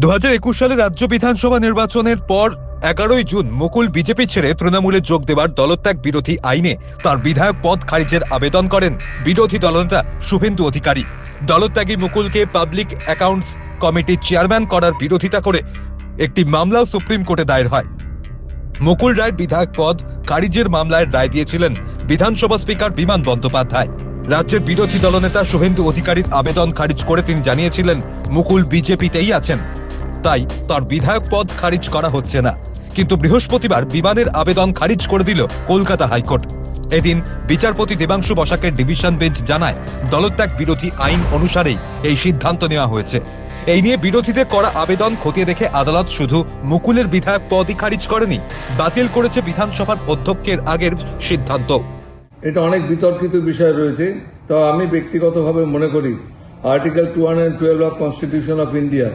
দু হাজার একুশ সালে রাজ্য বিধানসভা নির্বাচনের পর এগারোই জুন মুকুল বিজেপি ছেড়ে তৃণমূলে যোগ দেওয়ার দলত্যাগ বিরোধী আইনে তার বিধায়ক পদ খারিজের আবেদন করেন বিরোধী দলনেতা শুভেন্দু অধিকারী। দলত্যাগী মুকুলকে পাবলিক অ্যাকাউন্টস কমিটির চেয়ারম্যান করার বিরোধিতা করে একটি মামলাও সুপ্রিম কোর্টে দায়ের হয়। মুকুল রায়ের বিধায়ক পদ খারিজের মামলায় রায় দিয়েছিলেন বিধানসভা স্পিকার বিমান বন্দ্যোপাধ্যায়। রাজ্যের বিরোধী দলনেতা শুভেন্দু অধিকারীর আবেদন খারিজ করে তিনি জানিয়েছিলেন, মুকুল বিজেপিতেই আছেন। তাই তার বিধায়ক পদ খারিজ করা হচ্ছে না। কিন্তু বৃহস্পতিবার বিমানের আবেদন খারিজ করে দিল কলকাতা হাইকোর্ট। এদিন বিচারপতি দেবাংশু বসাকের ডিভিশন বেঞ্চ জানায়, দলত্যাগ বিরোধী আইন অনুসারেই এই সিদ্ধান্ত নেওয়া হয়েছে। এই নিয়ে বিরোধীদের করা আবেদন খতিয়ে দেখে আদালত শুধু মুকুলের বিধায়ক পদই খারিজ করেনি, বাতিল করেছে বিধানসভার অধ্যক্ষের আগের সিদ্ধান্ত এটা অনেক বিতর্কিত বিষয় রয়েছে। তো আমি ব্যক্তিগতভাবে মনে করি article two hundred twelve of constitution of India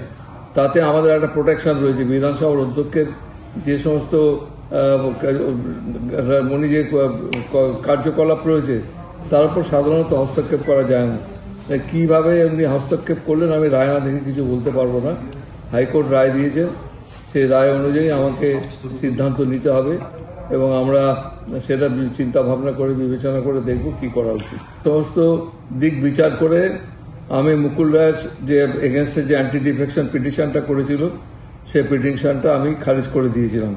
তাতে আমাদের একটা প্রোটেকশন রয়েছে। বিধানসভার অধ্যক্ষের যে সমস্ত উনি যে কার্যকলাপ রয়েছে, তার উপর সাধারণত হস্তক্ষেপ করা যায় না। কীভাবে এমনি হস্তক্ষেপ করলেন আমি রায় না দেখে কিছু বলতে পারব না। হাইকোর্ট রায় দিয়েছে। সেই রায় অনুযায়ী আমাকে সিদ্ধান্ত নিতে হবে। এবং আমরা সেটা চিন্তা ভাবনা করে, বিবেচনা করে দেখব কি করা উচিত। সমস্ত দিক বিচার করে আমি মুকুল রায়ের যে এগেনস্টে যে অ্যান্টি ডিফেকশন পিটিশনটা করেছিল সেই পিটিশনটা আমি খারিজ করে দিয়েছিলাম।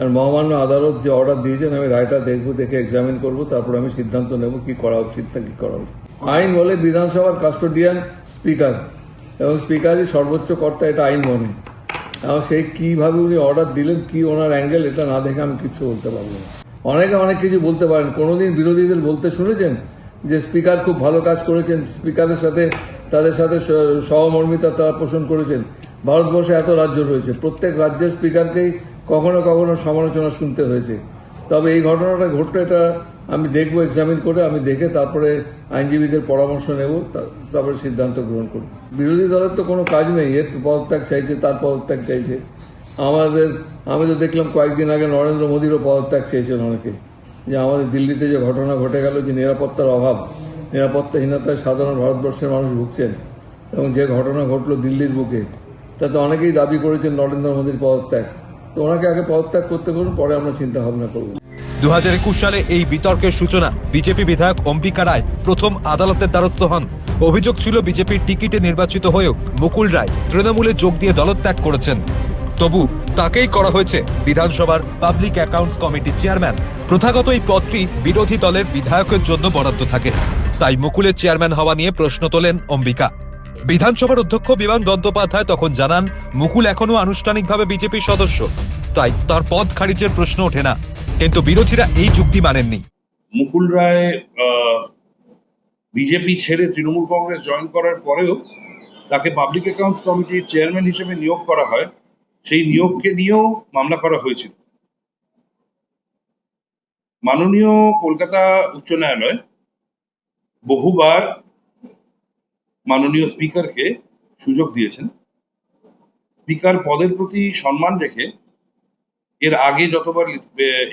আর মহামান্য আদালত যে অর্ডার দিয়েছেন, আমি রায়টা দেখব, দেখে এক্সামিন করব, তারপর আমি সিদ্ধান্ত নেব কি করা উচিত না কি করা উচিত। আইন বলে বিধানসভার কাস্টোডিয়ান স্পিকার এবং স্পিকারই সর্বোচ্চ কর্তা, এটা আইন বলে। এবং সে কীভাবে উনি অর্ডার দিলেন, কি ওনার অ্যাঙ্গেল এটা না দেখে আমি কিছু বলতে পারব না। অনেকে অনেক কিছু বলতে পারেন। কোনোদিন বিরোধীদের বলতে শুনেছেন যে স্পিকার খুব ভালো কাজ করেছেন স্পিকারের সাথে, তাদের সাথে সহমর্মিতা তারা পোষণ করেছেন। ভারতবর্ষে এত রাজ্য রয়েছে। প্রত্যেক রাজ্যের স্পিকারকেই কখনো কখনো সমালোচনা শুনতে হয়েছে। তবে এই ঘটনাটা ঘটলো, এটা আমি দেখব এক্সামিন করে আমি দেখে তারপরে আইনজীবীদের পরামর্শ নেব তারপরে সিদ্ধান্ত গ্রহণ করব। বিরোধী দলের তো কোনো কাজ নেই, এর পদত্যাগ চাইছে, তার পদত্যাগ চাইছে। আমাদের, আমি তো দেখলাম কয়েকদিন আগে নরেন্দ্র মোদীরও পদত্যাগ চেয়েছেন অনেকে, যে আমাদের দিল্লিতে যে ঘটনা ঘটে গেল, যে নিরাপত্তার অভাব, নিরাপত্তাহীনতায় সাধারণ ভারতবর্ষের মানুষ ভুগছেন, এবং যে ঘটনা ঘটলো দিল্লির বুকে, তাতে অনেকেই দাবি করেছেন নরেন্দ্র মোদীর পদত্যাগ। ওনাকে আগে পদত্যাগ করতে করুন পরে আমরা চিন্তা ভাবনা করব। দু সালে এই বিতর্কের সূচনা বিজেপি বিধায়ক অম্বিকা রায় প্রথম আদালতের দ্বারস্থ হন। অভিযোগ ছিল বিজেপির টিকিটে নির্বাচিত হয়েও মুকুল রায় তৃণমূলে যোগ দিয়ে দলত্যাগ করেছেন। তবু তাকেই করা হয়েছে বিধানসভার পাবলিক অ্যাকাউন্টস কমিটির চেয়ারম্যান। প্রথাগত এই পদটি বিরোধী দলের বিধায়কের জন্য বরাদ্দ থাকে। তাই মুকুলের চেয়ারম্যান হওয়া নিয়ে প্রশ্ন তোলেন অম্বিকা। বিধানসভার অধ্যক্ষ বিমান বন্দ্যোপাধ্যায় তখন জানান, মুকুল এখনও আনুষ্ঠানিকভাবে বিজেপির সদস্য। তাই তার পদ খারিজের প্রশ্ন ওঠে না। কিন্তু বিরোধীরা এই যুক্তি মানেননি। মুকুল রায় বিজেপি ছেড়ে তৃণমূল কংগ্রেস জয়েন করার পরেও তাকে পাবলিক অ্যাকাউন্টস কমিটির চেয়ারম্যান হিসেবে নিয়োগ করা হয়। সেই নিয়োগকে নিয়েও মামলা করা হয়েছিল। মাননীয় কলকাতা উচ্চ ন্যায়ালয় বহুবার মাননীয় স্পিকারকে সুযোগ দিয়েছেন। স্পিকার পদের প্রতি সম্মান রেখে এর আগে যতবার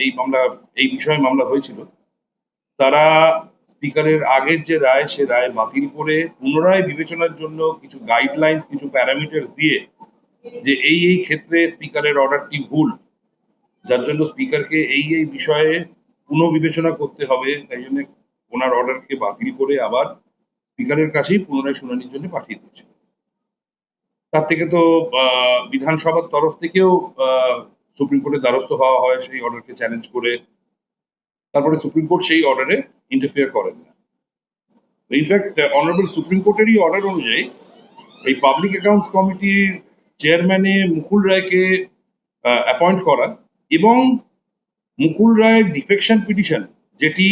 এই মামলা, এই বিষয়ে মামলা হয়েছিল, তারা স্পিকারের আগের যে রায়, সে রায় বাতিল করে পুনরায় বিবেচনার জন্য কিছু গাইডলাইন্স কিছু প্যারামিটার দিয়ে যে এই এই ক্ষেত্রে স্পিকারের অর্ডারটি ভুল, যার জন্য স্পিকারকে এই এই বিষয়ে পুনঃবিবেচনা করতে হবে, তাই জন্য ওনার অর্ডারকে বাতিল করে আবার স্পিকারের কাছেই পুনরায় শুনানির জন্য পাঠিয়ে দিয়েছে। তার থেকে তো বিধানসভার তরফ থেকেও সুপ্রিম কোর্টের দ্বারস্থ হওয়া হয় সেই অর্ডারকে চ্যালেঞ্জ করে। তারপরে সুপ্রিম কোর্ট সেই অর্ডারে ইন্টারফিয়ার করেন না। ইনফ্যাক্ট অনারেবল সুপ্রিম কোর্টেরই অর্ডার অনুযায়ী এই পাবলিক অ্যাকাউন্টস কমিটির চেয়ারম্যানে মুকুল রায়কে অ্যাপয়েন্ট করা এবং মুকুল রায়ের ডিফেকশন পিটিশন যেটি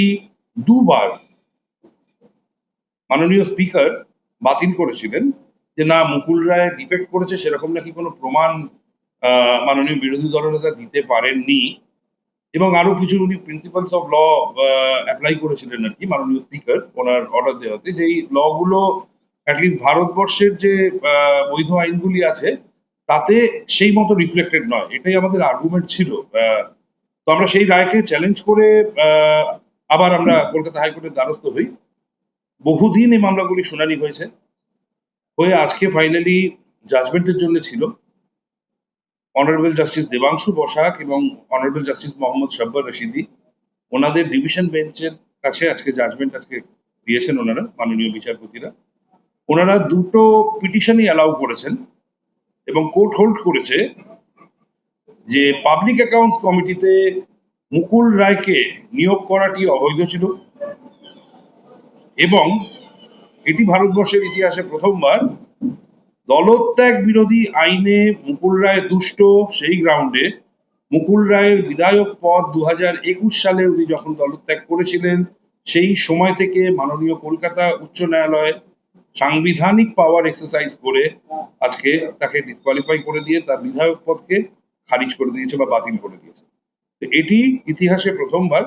দুবার মাননীয় স্পিকার বাতিল করেছিলেন যে, না, মুকুল রায় ডিফেক্ট করেছে, সেরকম নাকি কোনো প্রমাণ মাননীয় বিরোধী দলনেতা দিতে পারেননি। এবং আরও কিছু উনি প্রিন্সিপালস অফ ল অ্যাপ্লাই করেছিলেন আর কি, মাননীয় স্পিকার, ওনার অর্ডার দেওয়াতে, যে এই লগুলো অ্যাটলিস্ট ভারতবর্ষের যে বৈধ আইনগুলি আছে, তাতে সেই মতো রিফ্লেক্টেড নয়। এটাই আমাদের আর্গুমেন্ট ছিল। তো আমরা সেই রায়কে চ্যালেঞ্জ করে আবার আমরা কলকাতা হাইকোর্টের দ্বারস্থ হই। বহুদিন এই মামলাগুলি শুনানি হয়েছে, হয়ে আজকে ফাইনালি জাজমেন্টের জন্য ছিল। অনারেবল জাস্টিস দেবাংশু বসাক এবং অনারেবল জাস্টিস মোহাম্মদ শাব্বার রশিদি ওনাদের ডিভিশন বেঞ্চের কাছে আজকে জাজমেন্ট আজকে দিয়েছেন ওনারা, মাননীয় বিচারপতিরা। ওনারা দুটো পিটিশনই অ্যালাউ করেছেন এবং কোর্ট হোল্ড করেছে যে পাবলিক অ্যাকাউন্টস কমিটিতে মুকুল রায়কে নিয়োগ করাটি অবৈধ ছিল। এবং এটি ভারতবর্ষের ইতিহাসে প্রথমবার দলত্যাগ বিরোধী আইনে মুকুল রায় দুষ্ট সেই গ্রাউন্ডে মুকুল রায়ের বিধায়ক পদ দু সালে উনি যখন দলত্যাগ করেছিলেন, সেই সময় থেকে মাননীয় কলকাতা উচ্চ ন্যায়ালয় সাংবিধানিক পাওয়ার এক্সারসাইজ করে আজকে তাকে ডিসকোয়ালিফাই করে দিয়ে তার বিধায়ক পদকে খারিজ করে দিয়েছে বা বাতিল করে দিয়েছে। এটি ইতিহাসে প্রথমবার